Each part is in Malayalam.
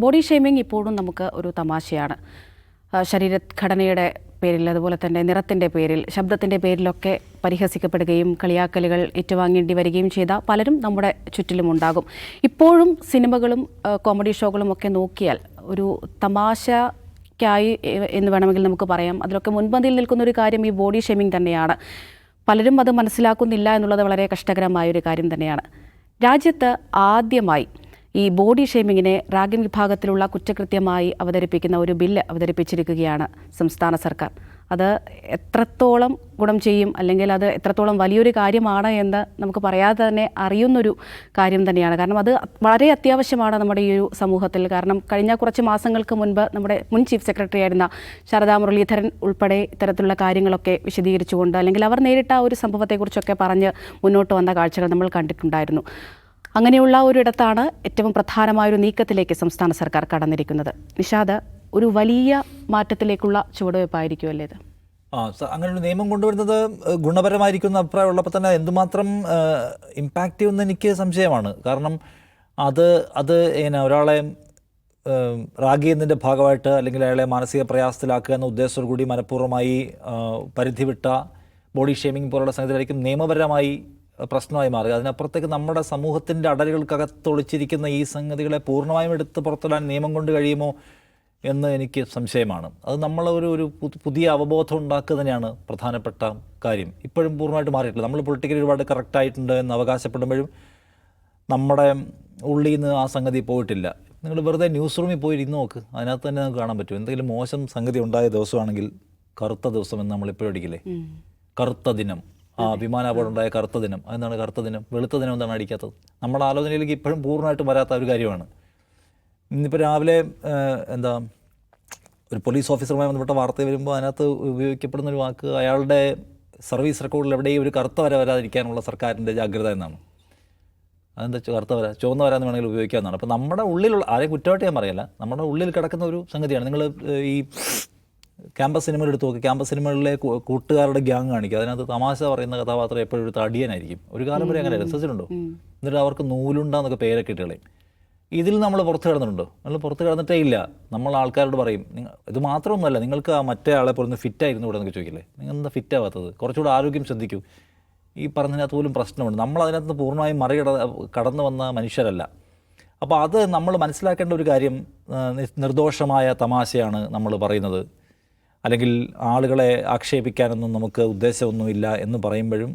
ബോഡി ഷെയ്മിങ് ഇപ്പോഴും നമുക്ക് ഒരു തമാശയാണ്. ശരീരഘടനയുടെ പേരിൽ അതുപോലെ തന്നെ നിറത്തിന്റെ പേരിൽ ശബ്ദത്തിന്റെ പേരിലൊക്കെ പരിഹസിക്കപ്പെടുകയും കളിയാക്കലുകൾ ഏറ്റുവാങ്ങേണ്ടി വരികയും ചെയ്ത പലരും നമ്മുടെ ചുറ്റിലും ഉണ്ടാകും. ഇപ്പോഴും സിനിമകളും കോമഡി ഷോകളും ഒക്കെ നോക്കിയാൽ ഒരു തമാശ ായി എന്ന് വേണമെങ്കിൽ നമുക്ക് പറയാം. അതിലൊക്കെ മുൻപന്തിയിൽ നിൽക്കുന്ന ഒരു കാര്യം ഈ ബോഡി ഷെയ്മിങ് തന്നെയാണ്. പലരും അത് മനസ്സിലാക്കുന്നില്ല എന്നുള്ളത് വളരെ കഷ്ടകരമായ ഒരു കാര്യം തന്നെയാണ്. രാജ്യത്ത് ആദ്യമായി ഈ ബോഡി ഷേമിങ്ങിനെ റാഗിൻ വിഭാഗത്തിലുള്ള കുറ്റകൃത്യമായി അവതരിപ്പിക്കുന്ന ഒരു ബില്ല് അവതരിപ്പിച്ചിരിക്കുകയാണ് സംസ്ഥാന സർക്കാർ. അത് എത്രത്തോളം ഗുണം ചെയ്യും അല്ലെങ്കിൽ അത് എത്രത്തോളം വലിയൊരു കാര്യമാണ് എന്ന് നമുക്ക് പറയാതെ തന്നെ അറിയുന്നൊരു കാര്യം തന്നെയാണ്. കാരണം അത് വളരെ അത്യാവശ്യമാണ് നമ്മുടെ ഈ ഒരു സമൂഹത്തിൽ. കാരണം കഴിഞ്ഞ കുറച്ച് മാസങ്ങൾക്ക് മുൻപ് നമ്മുടെ മുൻ ചീഫ് സെക്രട്ടറി ആയിരുന്ന ശാരദാ മുരളീധരൻ ഉൾപ്പെടെ ഇത്തരത്തിലുള്ള കാര്യങ്ങളൊക്കെ വിശദീകരിച്ചുകൊണ്ട് അല്ലെങ്കിൽ അവർ നേരിട്ട ആ ഒരു സംഭവത്തെക്കുറിച്ചൊക്കെ പറഞ്ഞ് മുന്നോട്ട് വന്ന കാഴ്ചകൾ നമ്മൾ കണ്ടിട്ടുണ്ടായിരുന്നു. അങ്ങനെയുള്ള ഒരിടത്താണ് ഏറ്റവും പ്രധാനമായൊരു നീക്കത്തിലേക്ക് സംസ്ഥാന സർക്കാർ കടന്നിരിക്കുന്നത്. നിഷാദ് ഒരു വലിയ മാറ്റത്തിലേക്കുള്ള ചുവടുവയ്പ്പായിരിക്കുമല്ലേ ഇത്? അങ്ങനെ ഒരു നിയമം കൊണ്ടുവരുന്നത് ഗുണപരമായിരിക്കുന്ന ഗുണപരമായിരിക്കും എന്ന അഭിപ്രായം ഉള്ളപ്പോൾ തന്നെ എന്തുമാത്രം ഇമ്പാക്റ്റ് ചെയ്യുമെന്ന് എനിക്ക് സംശയമാണ്. കാരണം അത് അത് ഇങ്ങനെ ഒരാളെ ഏഹ്, റാഗി എന്നതിന്റെ ഭാഗമായിട്ട് അല്ലെങ്കിൽ അയാളെ മാനസിക പ്രയാസത്തിലാക്കുക എന്ന ഉദ്ദേശത്തോടു കൂടി മനഃപൂർവമായി പരിധി വിട്ട ബോഡി ഷേമിംഗ് പോലുള്ള സംഗതികളായിരിക്കും നിയമപരമായി പ്രശ്നമായി മാറുക. അതിനപ്പുറത്തേക്ക് നമ്മുടെ സമൂഹത്തിന്റെ അടലുകൾക്കകത്തൊളിച്ചിരിക്കുന്ന ഈ സംഗതികളെ പൂർണമായും എടുത്ത് പുറത്തിടാൻ നിയമം കൊണ്ട് കഴിയുമോ എന്ന് എനിക്ക് സംശയമാണ്. അത് നമ്മളൊരു ഒരു പുതിയ അവബോധം ഉണ്ടാക്കുക തന്നെയാണ് പ്രധാനപ്പെട്ട കാര്യം. ഇപ്പോഴും പൂർണമായിട്ട് മാറിയിട്ടില്ല. നമ്മൾ പൊളിറ്റിക്കലി ഒരുപാട് കറക്റ്റായിട്ടുണ്ട് എന്ന് അവകാശപ്പെടുമ്പോഴും നമ്മുടെ ഉള്ളിൽ നിന്ന് ആ സംഗതി പോയിട്ടില്ല. നിങ്ങൾ വെറുതെ ന്യൂസ് റൂമിൽ പോയി ഇരുന്ന് നോക്ക്. അതിനകത്ത് തന്നെ നമുക്ക് കാണാൻ പറ്റും. എന്തെങ്കിലും മോശം സംഗതി ഉണ്ടായ ദിവസമാണെങ്കിൽ കറുത്ത ദിവസം എന്ന് നമ്മൾ ഇപ്പോഴും അടിക്കില്ലേ? കറുത്ത ദിനം. ആ വിമാനാപകടം ഉണ്ടായ കറുത്ത ദിനം. അതെന്താണ് കറുത്ത ദിനം? വെളുത്ത ദിനം എന്താണ് അടിക്കാത്തത്? നമ്മുടെ ആലോചനയിലേക്ക് ഇപ്പോഴും പൂർണമായിട്ടും വരാത്ത ഒരു കാര്യമാണ്. ഇന്നിപ്പോൾ രാവിലെ എന്താ ഒരു പോലീസ് ഓഫീസറുമായി ബന്ധപ്പെട്ട വാർത്ത വരുമ്പോൾ അതിനകത്ത് ഉപയോഗിക്കപ്പെടുന്ന ഒരു വാക്ക് അയാളുടെ സർവീസ് റെക്കോർഡിൽ എവിടെയും ഒരു കറുത്ത വര വരാതിരിക്കാനുള്ള സർക്കാരിന്റെ ജാഗ്രത എന്നാണ്. അതെന്താ കറുത്ത വര? ചുവന്ന വരാന്ന് വേണമെങ്കിൽ ഉപയോഗിക്കാവുന്നതാണ്. അപ്പോൾ നമ്മുടെ ഉള്ളിലുള്ള ആരെയും കുറ്റമായിട്ട് ഞാൻ പറയല്ല. നമ്മുടെ ഉള്ളിൽ കിടക്കുന്ന ഒരു സംഗതിയാണ്. നിങ്ങൾ ഈ ക്യാമ്പസ് സിനിമകൾ എടുത്ത് നോക്കി ക്യാമ്പസ് സിനിമകളിലെ കൂട്ടുകാരുടെ ഗ്യാങ് കാണിക്കുക അതിനകത്ത് തമാശ പറയുന്ന കഥാപാത്രം എപ്പോഴും ഒരു തടിയനായിരിക്കും. ഒരു കാലം വരെ അങ്ങനെ രസിച്ചിട്ടുണ്ടോ? എന്നിട്ട് അവർക്ക് നൂലുണ്ടെന്നൊക്കെ പേരൊക്കെ ഇട്ട് കളയും. ഇതിൽ നമ്മൾ പുറത്ത് കിടന്നിട്ടുണ്ടോ? നമ്മൾ പുറത്ത് കിടന്നിട്ടേ ഇല്ല. നമ്മൾ ആൾക്കാരോട് പറയും നിങ്ങൾ ഇത് മാത്രമൊന്നുമല്ല നിങ്ങൾക്ക് ആ മറ്റേ ആളെ പോലെ ഫിറ്റ് ആയിരുന്നു ഇവിടെ എന്നൊക്കെ ചോദിക്കില്ലേ? നിങ്ങൾ എന്താ ഫിറ്റ് ആവാത്തത് കുറച്ചുകൂടെ ആരോഗ്യം ശ്രദ്ധിക്കൂ. ഈ പറഞ്ഞതിനകത്ത് പോലും പ്രശ്നമുണ്ട്. നമ്മൾ അതിനകത്ത് പൂർണമായും മറികട കടന്നു വന്ന മനുഷ്യരല്ല. അപ്പോൾ അത് നമ്മൾ മനസ്സിലാക്കേണ്ട ഒരു കാര്യം നിർദോഷമായ തമാശയാണ് നമ്മൾ പറയുന്നത്. അല്ലെങ്കിൽ ആളുകളെ ആക്ഷേപിക്കാനൊന്നും നമുക്ക് ഉദ്ദേശമൊന്നുമില്ല എന്ന് പറയുമ്പോഴും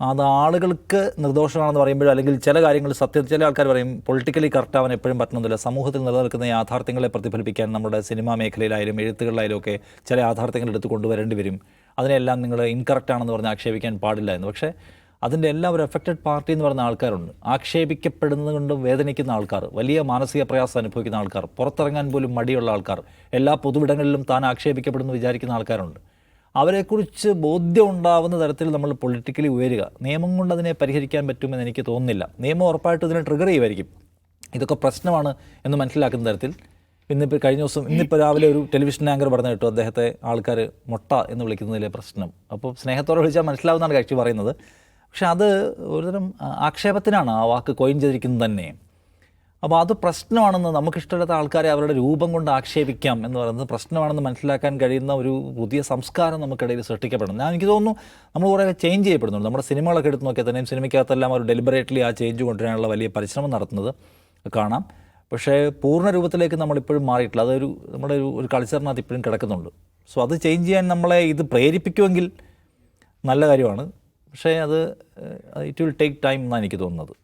അത് ആളുകൾക്ക് നിർദോഷമാണെന്ന് പറയുമ്പോഴും അല്ലെങ്കിൽ ചില കാര്യങ്ങൾ സത്യം ചില ആൾക്കാർ പറയും പൊളിറ്റിക്കലി കറക്റ്റ് ആവാൻ എപ്പോഴും പറ്റണമെന്നില്ല സമൂഹത്തിൽ നിലനിൽക്കുന്ന യാഥാർത്ഥ്യങ്ങളെ പ്രതിഫലിപ്പിക്കാൻ നമ്മുടെ സിനിമാ മേഖലയിലായാലും എഴുത്തുകളിലായാലും ഒക്കെ ചില യാഥാർത്ഥ്യങ്ങൾ എടുത്തു കൊണ്ടുവരേണ്ടി വരും. അതിനെല്ലാം നിങ്ങൾ ഇൻകറക്റ്റ് ആണെന്ന് പറഞ്ഞ് ആക്ഷേപിക്കാൻ പാടില്ല എന്ന്. പക്ഷേ അതിന്റെ എല്ലാം ഒരു എഫക്റ്റഡ് പാർട്ടി എന്ന് പറയുന്ന ആൾക്കാരുണ്ട്. ആക്ഷേപിക്കപ്പെടുന്നത് കൊണ്ട് വേദനിക്കുന്ന ആൾക്കാർ വലിയ മാനസിക പ്രയാസം അനുഭവിക്കുന്ന ആൾക്കാർ പുറത്തിറങ്ങാൻ പോലും മടിയുള്ള ആൾക്കാർ എല്ലാ പൊതുവിടങ്ങളിലും താൻ ആക്ഷേപിക്കപ്പെടുന്നു വിചാരിക്കുന്ന ആൾക്കാരുണ്ട്. അവരെക്കുറിച്ച് ബോധ്യം ഉണ്ടാവുന്ന തരത്തിൽ നമ്മൾ പൊളിറ്റിക്കലി ഉയരുക. നിയമം കൊണ്ട് അതിനെ പരിഹരിക്കാൻ പറ്റുമെന്ന് എനിക്ക് തോന്നുന്നില്ല. നിയമം ഉറപ്പായിട്ട് ഇതിനെ ട്രിഗർ ചെയ്യുമായിരിക്കും. ഇതൊക്കെ പ്രശ്നമാണ് എന്ന് മനസ്സിലാക്കുന്ന തരത്തിൽ ഇന്നിപ്പോൾ കഴിഞ്ഞ ദിവസം ഇന്നിപ്പോൾ രാവിലെ ഒരു ടെലിവിഷൻ ആങ്കർ പറഞ്ഞു കേട്ടു അദ്ദേഹത്തെ ആൾക്കാർ മുട്ട എന്ന് വിളിക്കുന്നതിലെ പ്രശ്നം. അപ്പോൾ സ്നേഹത്തോടെ വിളിച്ചാൽ മനസ്സിലാവുന്നതാണ് കക്ഷി പറയുന്നത്. പക്ഷെ അത് ഒരുതരം ആക്ഷേപത്തിനാണ് ആ വാക്ക് കോയിൻ ചെയ്തിരിക്കുന്നത് തന്നെ. അപ്പോൾ അത് പ്രശ്നമാണെന്ന് നമുക്കിഷ്ടമില്ലാത്ത ആൾക്കാരെ അവരുടെ രൂപം കൊണ്ട് ആക്ഷേപിക്കാം എന്ന് പറയുന്നത് പ്രശ്നമാണെന്ന് മനസ്സിലാക്കാൻ കഴിയുന്ന ഒരു പുതിയ സംസ്കാരം നമുക്കിടയിൽ സൃഷ്ടിക്കപ്പെടുന്നു. ഞാൻ എനിക്ക് തോന്നുന്നു നമ്മൾ കുറേ ചേഞ്ച് ചെയ്യപ്പെടുന്നുണ്ട്. നമ്മുടെ സിനിമകളൊക്കെ എടുത്ത് നോക്കിയാൽ തന്നെയും സിനിമയ്ക്കകത്തെല്ലാം അവർ ഡെലിബറേറ്റ്ലി ആ ചേഞ്ച് കൊണ്ടുവരാനുള്ള വലിയ പരിശ്രമം നടത്തുന്നത് കാണാം. പക്ഷേ പൂർണ രൂപത്തിലേക്ക് നമ്മളിപ്പോഴും മാറിയിട്ടില്ല. അതൊരു നമ്മുടെ ഒരു ഒരു കൾച്ചറിനകത്ത് ഇപ്പോഴും കിടക്കുന്നുണ്ട്. സോ അത് ചേഞ്ച് ചെയ്യാൻ നമ്മളെ ഇത് പ്രേരിപ്പിക്കുമെങ്കിൽ നല്ല കാര്യമാണ്. പക്ഷേ അത് ഇറ്റ് വിൽ ടേക്ക് ടൈം എന്നാണ് എനിക്ക് തോന്നുന്നത്.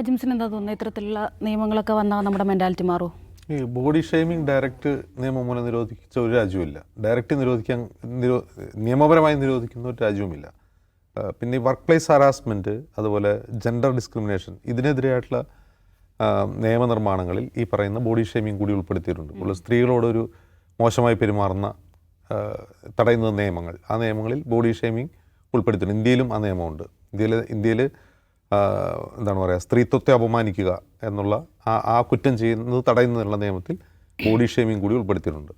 അജിംസിന് എന്താ തോന്നുന്നത്? ഇത്തരത്തിലുള്ള നിയമങ്ങളൊക്കെ വന്നാൽ നമ്മുടെ മെന്റാലിറ്റി മാറും? ഈ ബോഡി ഷെയ്മിങ് ഡയറക്റ്റ് നിയമം മൂലം നിരോധിച്ച ഒരു രാജ്യവുമില്ല. ഡയറക്റ്റ് നിരോധിക്കാൻ നിരോ നിയമപരമായി നിരോധിക്കുന്ന ഒരു രാജ്യവുമില്ല. പിന്നെ ഈ വർക്ക് പ്ലേസ് ഹറാസ്മെന്റ് അതുപോലെ ജെൻഡർ ഡിസ്ക്രിമിനേഷൻ ഇതിനെതിരെയായിട്ടുള്ള നിയമനിർമ്മാണങ്ങളിൽ ഈ പറയുന്ന ബോഡി ഷെയ്മിങ് കൂടി ഉൾപ്പെടുത്തിയിട്ടുണ്ട്. ഇപ്പോൾ സ്ത്രീകളോടൊരു മോശമായി പെരുമാറുന്ന തടയുന്ന നിയമങ്ങൾ. ആ നിയമങ്ങളിൽ ബോഡി ഷെയ്മിങ് ഉൾപ്പെടുത്തിയിട്ടുണ്ട് ഇന്ത്യയിലും ആ നിയമമുണ്ട്. ഇന്ത്യയിൽ ഇന്ത്യയിൽ എന്താണ് പറയുക സ്ത്രീത്വത്തെ അപമാനിക്കുക എന്നുള്ള ആ ആ കുറ്റം ചെയ്യുന്നത് തടയുന്നതിനുള്ള നിയമത്തിൽ ബോഡി ഷേമിംഗ് കൂടി ഉൾപ്പെടുത്തിയിട്ടുണ്ട്.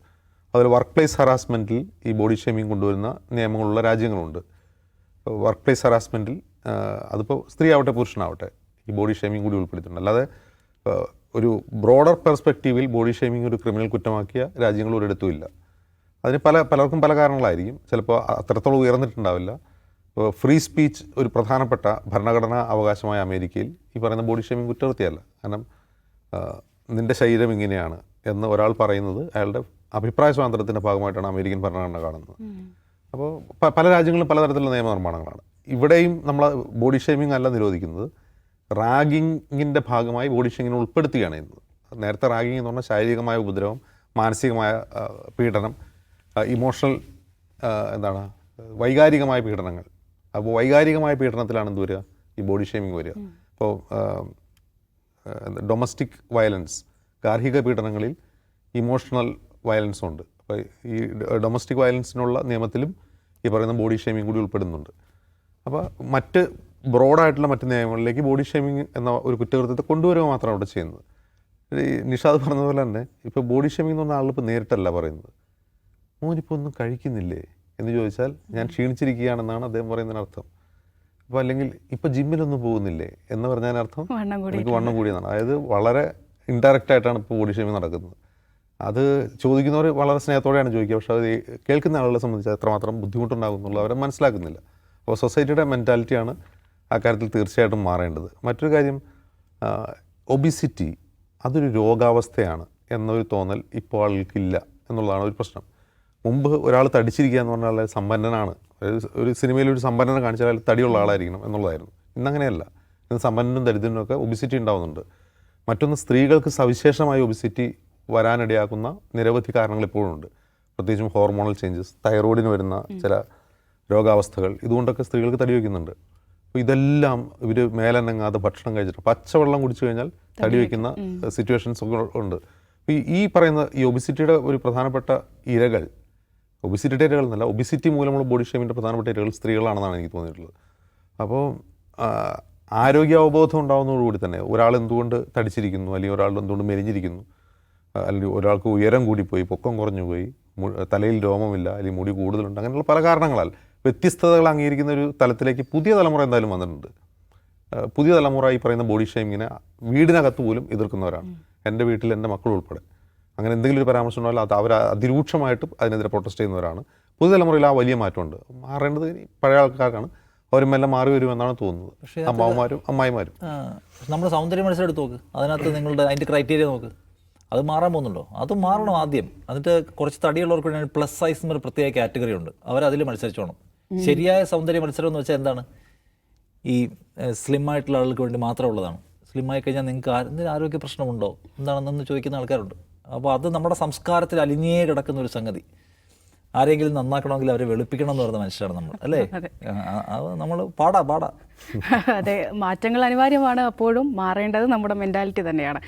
അതുപോലെ വർക്ക് പ്ലേസ് ഹറാസ്മെന്റിൽ ഈ ബോഡി ഷേമിംഗ് കൊണ്ടുവരുന്ന നിയമങ്ങളുള്ള രാജ്യങ്ങളുണ്ട്. വർക്ക് പ്ലേസ് ഹറാസ്മെന്റിൽ അതിപ്പോൾ സ്ത്രീ ആവട്ടെ പുരുഷനാവട്ടെ ഈ ബോഡി ഷേമിംഗ് കൂടി ഉൾപ്പെടുത്തിയിട്ടുണ്ട്. അല്ലാതെ ഒരു ബ്രോഡർ പെർസ്പെക്റ്റീവിൽ ബോഡി ഷേമിംഗ് ഒരു ക്രിമിനൽ കുറ്റമാക്കിയ രാജ്യങ്ങൾ ഒരിടത്തും ഇല്ല. അതിന് പല പലർക്കും പല കാരണങ്ങളായിരിക്കും. ചിലപ്പോൾ അത്രത്തോളം ഉയർന്നിട്ടുണ്ടാവില്ല. ഫ്രീ സ്പീച്ച് ഒരു പ്രധാനപ്പെട്ട ഭരണഘടനാ അവകാശമായ അമേരിക്കയിൽ ഈ പറയുന്ന ബോഡി ഷേമിംഗ് കുറ്റകൃത്യമല്ല. കാരണം നിന്റെ നിന്റെ ശരീരം ഇങ്ങനെയാണ് എന്ന് ഒരാൾ പറയുന്നത് അയാളുടെ അഭിപ്രായ സ്വാതന്ത്ര്യത്തിന്റെ ഭാഗമായിട്ടാണ് അമേരിക്കൻ ഭരണഘടന കാണുന്നത്. അപ്പോൾ പല രാജ്യങ്ങളിലും പലതരത്തിലുള്ള നിയമനിർമ്മാണങ്ങളാണ്. ഇവിടെയും നമ്മൾ ബോഡി ഷേമിംഗ് അല്ല നിരോധിക്കുന്നത്. റാഗിങ്ങിന്റെ ഭാഗമായി ബോഡി ഷേമിങ്ങിനെ ഉൾപ്പെടുത്തുകയാണ് ചെയ്യുന്നത്. നേരത്തെ റാഗിങ് എന്ന് പറഞ്ഞാൽ ശാരീരികമായ ഉപദ്രവം മാനസികമായ പീഡനം ഇമോഷണൽ എന്താണ് വൈകാരികമായ പീഡനങ്ങൾ അപ്പോൾ വൈകാരികമായ പീഡനത്തിലാണ് എന്ത് വരിക? ഈ ബോഡി ഷേമിങ് വരിക. അപ്പോൾ ഡൊമസ്റ്റിക് വയലൻസ് ഗാർഹിക പീഡനങ്ങളിൽ ഇമോഷണൽ വയലൻസ് ഉണ്ട്. അപ്പോൾ ഈ ഡൊമസ്റ്റിക് വയലൻസിനുള്ള നിയമത്തിലും ഈ പറയുന്ന ബോഡി ഷേമിംഗ് കൂടി ഉൾപ്പെടുന്നുണ്ട്. അപ്പോൾ മറ്റ് ബ്രോഡായിട്ടുള്ള മറ്റ് നിയമങ്ങളിലേക്ക് ബോഡി ഷേമിംഗ് എന്ന ഒരു കുറ്റകൃത്യത്തെ കൊണ്ടുവരിക മാത്രമാണ് അവിടെ ചെയ്യുന്നത്. ഈ നിഷാദ് പറഞ്ഞതുപോലെ തന്നെ ഇപ്പോൾ ബോഡി ഷേമിംഗ് എന്ന് പറഞ്ഞ ആളിപ്പോൾ നേരിട്ടല്ല പറയുന്നത്. മോനിപ്പോൾ ഒന്നും കഴിക്കുന്നില്ലേ? എന്ന് ചോദിച്ചാൽ ഞാൻ ക്ഷീണിച്ചിരിക്കുകയാണെന്നാണ് അദ്ദേഹം പറയുന്നതിനർത്ഥം അപ്പോൾ അല്ലെങ്കിൽ ഇപ്പോൾ ജിമ്മിലൊന്നും പോകുന്നില്ലേ എന്ന് പറഞ്ഞതിനർത്ഥം എനിക്ക് വണ്ണം കൂടിയെന്നാണ് അതായത് വളരെ ഇൻഡയറക്റ്റ് ആയിട്ടാണ് ഇപ്പോൾ ബോഡി ഷേമിംഗ് നടക്കുന്നത്. അത് ചോദിക്കുന്നവർ വളരെ സ്നേഹത്തോടെയാണ് ചോദിക്കുക. പക്ഷേ അത് കേൾക്കുന്ന ആളുകളെ സംബന്ധിച്ച് എത്രമാത്രം ബുദ്ധിമുട്ടുണ്ടാകുന്നുള്ളൂ. അവരെ മനസ്സിലാക്കുന്നില്ല. അപ്പോൾ സൊസൈറ്റിയുടെ മെന്റാലിറ്റിയാണ് ആ കാര്യത്തിൽ തീർച്ചയായിട്ടും മാറേണ്ടത്. മറ്റൊരു കാര്യം ഒബിസിറ്റി അതൊരു രോഗാവസ്ഥയാണ് എന്നൊരു തോന്നൽ ഇപ്പോൾ ആളുകൾക്കില്ല എന്നുള്ളതാണ് ഒരു പ്രശ്നം. മുമ്പ് ഒരാൾ തടിച്ചിരിക്കുക എന്ന് പറഞ്ഞാൽ സമ്പന്നനാണ്. ഒരു ഒരു സിനിമയിൽ ഒരു സമ്പന്നനെ കാണിച്ചാൽ അയാൾ തടിയുള്ള ആളായിരിക്കണം എന്നുള്ളതായിരുന്നു. ഇന്നങ്ങനെയല്ല. ഇന്ന് സമ്പന്നനും ദരിദ്രനും ഒക്കെ ഒബിസിറ്റി ഉണ്ടാവുന്നുണ്ട്. മറ്റൊന്ന് സ്ത്രീകൾക്ക് സവിശേഷമായ ഒബിസിറ്റി വരാനിടയാക്കുന്ന നിരവധി കാരണങ്ങൾ ഇപ്പോഴും ഉണ്ട്. പ്രത്യേകിച്ചും ഹോർമോണൽ ചേഞ്ചസ് തൈറോയിഡിന് വരുന്ന ചില രോഗാവസ്ഥകൾ ഇതുകൊണ്ടൊക്കെ സ്ത്രീകൾക്ക് തടി വയ്ക്കുന്നുണ്ട്. അപ്പോൾ ഇതെല്ലാം ഇവർ മേലനങ്ങാതെ ഭക്ഷണം കഴിച്ചിട്ട് പച്ചവെള്ളം കുടിച്ചു കഴിഞ്ഞാൽ തടി വയ്ക്കുന്ന സിറ്റുവേഷൻസ് ഒക്കെ ഉണ്ട്. ഈ പറയുന്ന ഈ ഒബിസിറ്റിയുടെ ഒരു പ്രധാനപ്പെട്ട ഇരകൾ ഒബിസിറ്റിയുടെ ഇരകൾ എന്നല്ല ഒബിസിറ്റി മൂലമുള്ള ബോഡി ഷേമിന്റെ പ്രധാനപ്പെട്ട ഇരകൾ സ്ത്രീകളാണെന്നാണ് എനിക്ക് തോന്നിയിട്ടുള്ളത്. അപ്പോൾ ആരോഗ്യ അവബോധം ഉണ്ടാകുന്നതോടുകൂടി തന്നെ ഒരാൾ എന്തുകൊണ്ട് തടിച്ചിരിക്കുന്നു അല്ലെങ്കിൽ ഒരാൾ എന്തുകൊണ്ട് മെലിഞ്ഞിരിക്കുന്നു അല്ലെങ്കിൽ ഒരാൾക്ക് ഉയരം കൂടിപ്പോയി പൊക്കം കുറഞ്ഞു പോയി തലയിൽ രോമമില്ല അല്ലെങ്കിൽ മുടി കൂടുതലുണ്ട് അങ്ങനെയുള്ള പല കാരണങ്ങളാൽ വ്യത്യസ്തതകൾ അംഗീകരിക്കുന്ന ഒരു തലത്തിലേക്ക് പുതിയ തലമുറ എന്തായാലും വന്നിട്ടുണ്ട്. പുതിയ തലമുറ ഈ പറയുന്ന ബോഡി ഷേമിങ്ങിനെ വീടിനകത്ത് പോലും എതിർക്കുന്നവരാണ്. എന്റെ വീട്ടിൽ എന്റെ മക്കൾ ഉൾപ്പെടെ. അങ്ങനെ എന്തെങ്കിലും ഒരു പരാമർശം ഉണ്ടോ അത് അവർ അതിരൂക്ഷമായിട്ട് അതിനെതിരെ പ്രൊട്ടസ്റ്റ് ചെയ്യുന്നവരാണ്. പുതുതലമുറയിൽ ആ വലിയ മാറ്റമുണ്ട്. മാറേണ്ടത് ഇനി പഴയ ആൾക്കാർക്കാണ്. അവരും എല്ലാം മാറി വരുമെന്നാണ് തോന്നുന്നത്. അമ്മാവന്മാരും അമ്മായിമാരും. നമ്മുടെ സൗന്ദര്യ മത്സരം എടുത്ത് നോക്ക്. അതിനകത്ത് നിങ്ങളുടെ അതിന്റെ ക്രൈറ്റീരിയ നോക്ക്. അത് മാറാൻ പോകുന്നുണ്ടോ? അത് മാറണം ആദ്യം. എന്നിട്ട് കുറച്ച് തടിയുള്ളവർക്ക് വേണ്ടി പ്ലസ് സൈസ് എന്നൊരു പ്രത്യേക കാറ്റഗറി ഉണ്ട്. അവരതിൽ മത്സരിച്ചോണം. ശരിയായ സൗന്ദര്യ മത്സരം എന്ന് വെച്ചാൽ എന്താണ്? ഈ സ്ലിം ആയിട്ടുള്ള ആളുകൾക്ക് വേണ്ടി മാത്രമുള്ളതാണ് സ്ലിം ആയി കഴിഞ്ഞാൽ നിങ്ങൾക്ക് എന്തെങ്കിലും ആരോഗ്യ പ്രശ്നമുണ്ടോ? എന്താണെന്നൊന്ന് ചോദിക്കുന്ന ആൾക്കാരുണ്ട്. അപ്പോൾ അത് നമ്മുടെ സംസ്കാരത്തിൽ അലിഞ്ഞേ കിടക്കുന്ന ഒരു സംഗതി. ആരെങ്കിലും നന്നാക്കണമെങ്കിൽ അവരെ വെളുപ്പിക്കണം എന്ന് പറയുന്ന മനുഷ്യരാണ് നമ്മൾ അല്ലേ? അത്. നമ്മൾ പാടാ പാടാ. അതെ മാറ്റങ്ങൾ അനിവാര്യമാണ് അപ്പോഴും മാറേണ്ടത് നമ്മുടെ മെന്റാലിറ്റി തന്നെയാണ്.